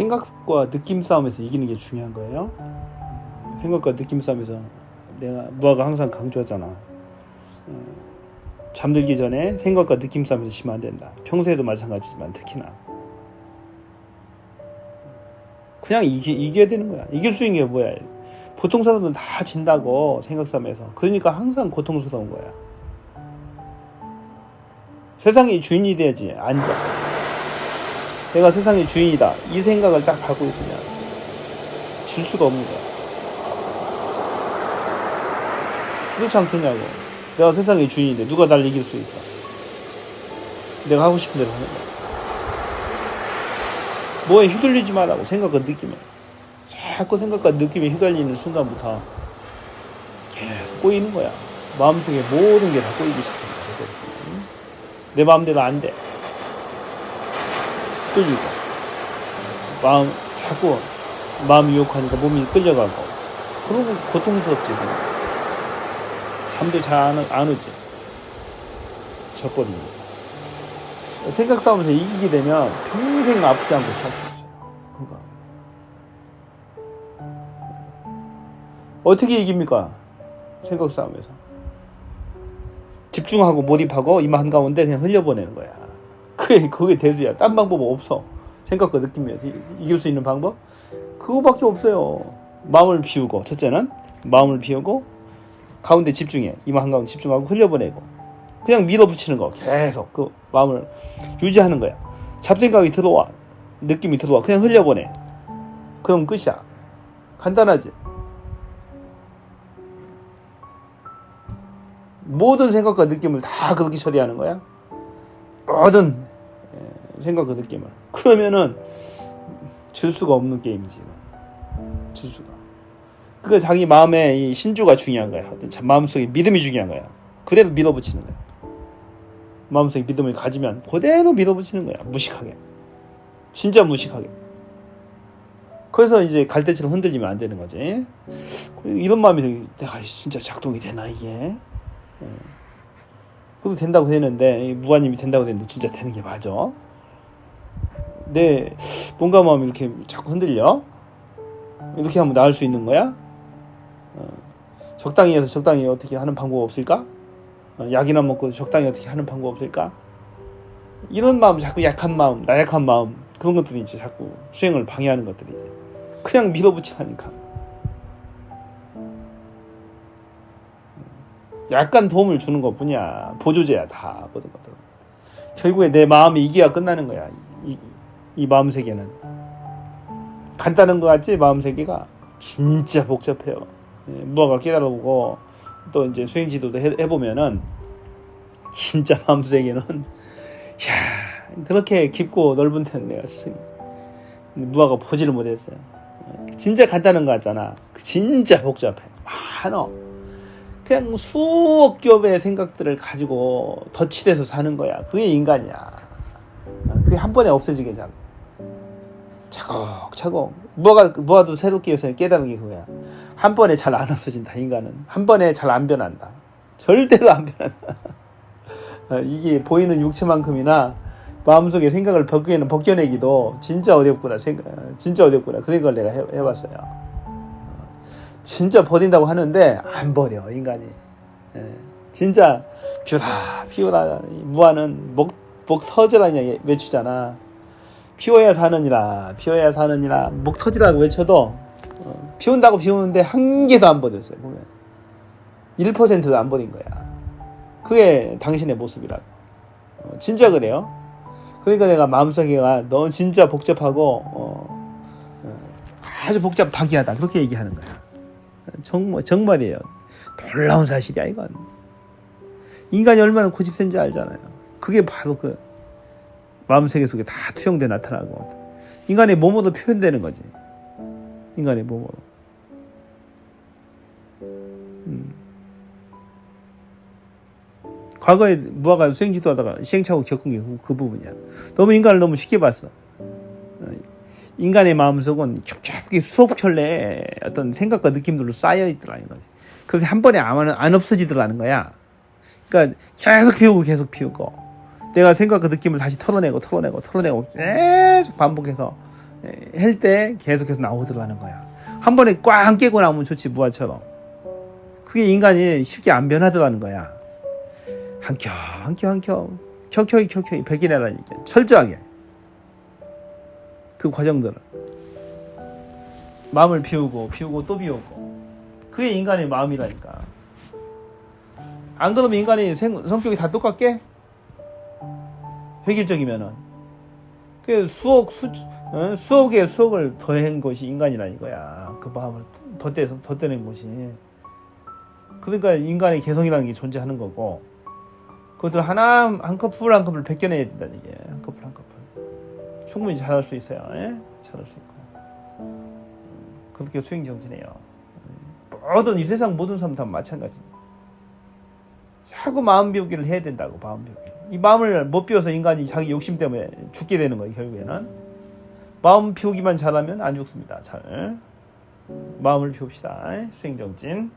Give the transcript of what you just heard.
생각과 느낌 싸움에서 이기는 게 중요한 거예요. 생각과 느낌 싸움에서 내가 무아가 항상 강조하잖아. 어, 잠들기 전에 생각과 느낌 싸움에서 지면 안 된다. 평소에도 마찬가지지만 특히나 그냥 이기, 이겨야 되는 거야. 이길 수 있는 게 뭐야? 보통 사람들은 다 진다고 생각 싸움에서. 그러니까 항상 고통스러운 거야. 세상의 주인이 돼야지. 앉아. 내가 세상의 주인이다. 이 생각을 딱 갖고 있으면 질 수가 없는 거야. 그렇지 않겠냐고. 내가 세상의 주인인데 누가 날 이길 수 있어? 내가 하고 싶은 대로 하는 거야. 뭐에 휘둘리지 말라고 생각과 느낌에. 자꾸 생각과 느낌에 휘갈리는 순간부터 계속 꼬이는 거야. 마음속에 모든 게 다 꼬이기 시작한다. 내 마음대로 안 돼. 끌리고. 마음, 자꾸 마음 유혹하니까 몸이 끌려가고. 그러고 고통스럽지. 잠도 잘안 안 오지. 져버리니. 생각 싸움에서 이기게 되면 평생 아프지 않고 살 수 있어요. 그거. 어떻게 이깁니까? 생각 싸움에서. 집중하고 몰입하고 이마 한가운데 그냥 흘려보내는 거야. 그게, 그게 대수야. 딴 방법 없어. 생각과 이- 이길 수 있는 방법? 그거밖에 없어요. 마음을 비우고, 첫째는 마음을 비우고, 가운데 집중해. 이마 한가운데 집중하고 흘려보내고. 그냥 밀어붙이는 거. 계속 그 마음을 유지하는 거야. 잡생각이 들어와. 느낌이 들어와. 그냥 흘려보내. 그럼 끝이야. 간단하지? 모든 생각과 느낌을 다 그렇게 처리하는 거야. 모든 예, 생각과 느낌을. 그러면은 질 수가 없는 게임이지. 질 수가. 그 자기 마음의 이 신주가 중요한 거야. 마음속에 믿음이 중요한 거야. 그대로 밀어붙이는 거야. 마음속에 믿음을 가지면 그대로 밀어붙이는 거야. 무식하게. 진짜 무식하게. 그래서 이제 갈대처럼 흔들리면 안 되는 거지. 이런 마음이 들- 내가 진짜 작동이 되나 이게? 예. 그래도 된다고 되는데 이 무관님이 된다고 되는데 진짜 되는 게 맞아. 내 뭔가 마음이 이렇게 자꾸 흔들려. 이렇게 하면 나을 수 있는 거야? 어, 적당히 해서 적당히 어떻게 하는 방법 없을까? 어, 약이나 먹고 적당히 어떻게 하는 방법 없을까? 이런 마음, 자꾸 약한 마음, 나약한 마음 그런 것들이 이제 자꾸 수행을 방해하는 것들이지. 그냥 밀어붙이라니까. 약간 도움을 주는 것 뿐이야. 보조제야 다 모든 것들. 결국에 내 마음이 이기가 끝나는 거야. 이, 이 마음 세계는 간단한 것 같지 마음 세계가 진짜 복잡해요. 예, 무화가 깨달아보고 또 이제 수행 지도도 해, 해보면은 진짜 마음 세계는 야 그렇게 깊고 넓은 텐데 내가 스승 무화가 보지를 못했어요. 예, 진짜 간단한 거 같잖아. 진짜 복잡해. 많어. 그냥 수억 겹의 생각들을 가지고 덧칠해서 사는 거야. 그게 인간이야. 그게 한 번에 없어지게 잘. 차곡차곡. 뭐가 뭐가도 새롭게 해서 깨달은 게 그거야. 한 번에 잘 안 없어진다. 인간은 한 번에 잘 안 변한다. 절대로 안 변한다. 어, 이게 보이는 육체만큼이나 마음속에 생각을 벗겨내는 벗겨내기도 진짜 어렵구나. 생각 진짜 어렵구나. 그 생각을 내가 해, 해봤어요. 진짜 버린다고 하는데 안 버려 인간이. 예, 진짜 피우라 이 무아는 목, 목 터져라 그냥 외치잖아. 피워야 사느니라 피워야 사느니라 목 터지라고 외쳐도 어, 피운다고 피우는데 한 개도 안 버렸어요 보면 1%도 안 버린 거야. 그게 당신의 모습이라고. 어, 진짜 그래요. 그러니까 내가 마음속에가 넌 진짜 복잡하고 어, 어, 아주 복잡 다기하다 그렇게 얘기하는 거야. 정말 정말이에요. 놀라운 사실이야 이건. 인간이 얼마나 고집센지 알잖아요. 그게 바로 그 마음 세계 속에 다 투영돼 나타나고 인간의 몸으로 표현되는 거지. 인간의 몸으로. 음. 과거에 무화가 수행지도 하다가 시행착오 겪은 게 그 부분이야. 너무 인간을 너무 쉽게 봤어. 어, 인간의 마음속은 수억 켤레 어떤 생각과 느낌들로 쌓여 있더라는 거지. 그래서 한 번에 안, 안 없어지더라는 거야. 그러니까 계속 피우고 계속 피우고 내가 생각과 느낌을 다시 털어내고 털어내고 털어내고 계속 반복해서 할 때 계속해서 나오도록 하는 거야. 한 번에 꽝 깨고 나오면 좋지 무화처럼. 그게 인간이 쉽게 안 변하더라는 거야. 한 켜, 한 켜, 한 켜, 켜켜이 켜켜이 백일해라니까 철저하게 그 과정들을 마음을 비우고 비우고 또 비우고 그게 인간의 마음이라니까. 안 그러면 인간이 생, 성격이 다 똑같게 획일적이면은 그 수억 수 어? 수억의 수억을 더한 것이 인간이라는 거야. 그 마음을 덧대서 덧대는 것이. 그러니까 인간의 개성이라는 게 존재하는 거고 그것들 하나 한 커플 한 커플 벗겨내야 된다는 얘기예요. 한 커플 한 커플 충분히 잘할 수 있어요. 예? 잘할 수 있고 음, 그렇게 수행 정진해요. 모든 이 세상 모든 사람 다 마찬가지입니다. 자꾸 마음 비우기를 해야 된다고 마음 비우기. 이 마음을 못 비워서 인간이 자기 욕심 때문에 죽게 되는 거예요. 결국에는 마음 비우기만 잘하면 안 죽습니다. 잘 마음을 비웁시다. 수행 정진.